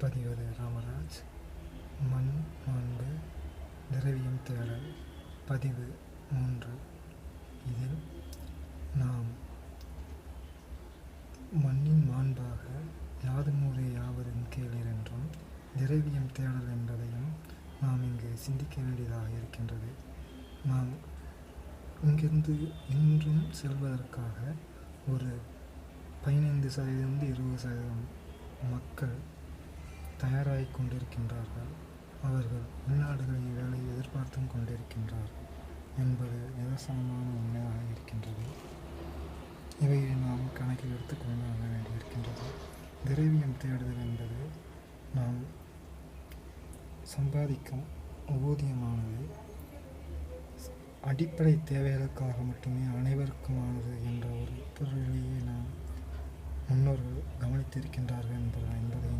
பதிவது ராமராஜ். மண் மாண்பு திரவியம் தேடல். பதிவு மூன்று. இதில் நாம் மண்ணின் மாண்பாக யாதும் ஊரே யாவரும் கேளீர் என்றும் திரவியம் தேடல் என்பதையும் நாம் இங்கு சிந்திக்க வேண்டியதாக இருக்கின்றது. நாம் இங்கிருந்து இன்றும் செல்வதற்காக ஒரு பதினைந்து சதவீதம் இருபது சதவீதம் மக்கள் தயாராகிக் கொண்டிருக்கின்றார்கள். அவர்கள் உள்நாடுகளின் வேலை எதிர்பார்த்தும் கொண்டிருக்கின்றார்கள் என்பது நிதர்சனமான உண்மையாக இருக்கின்றது. இவையை நாம் கணக்கில் எடுத்துக்கொள்ள வேண்டியிருக்கின்றது. திரவியம் தேடுதல் என்பது நாம் சம்பாதிக்கும் ஊதியமானது அடிப்படை தேவைகளுக்காக மட்டுமே அனைவருக்குமானது என்ற ஒரு பொருளிலேயே நாம் முன்னோர்கள் கவனித்திருக்கின்றார்கள் என்பதை என்பதை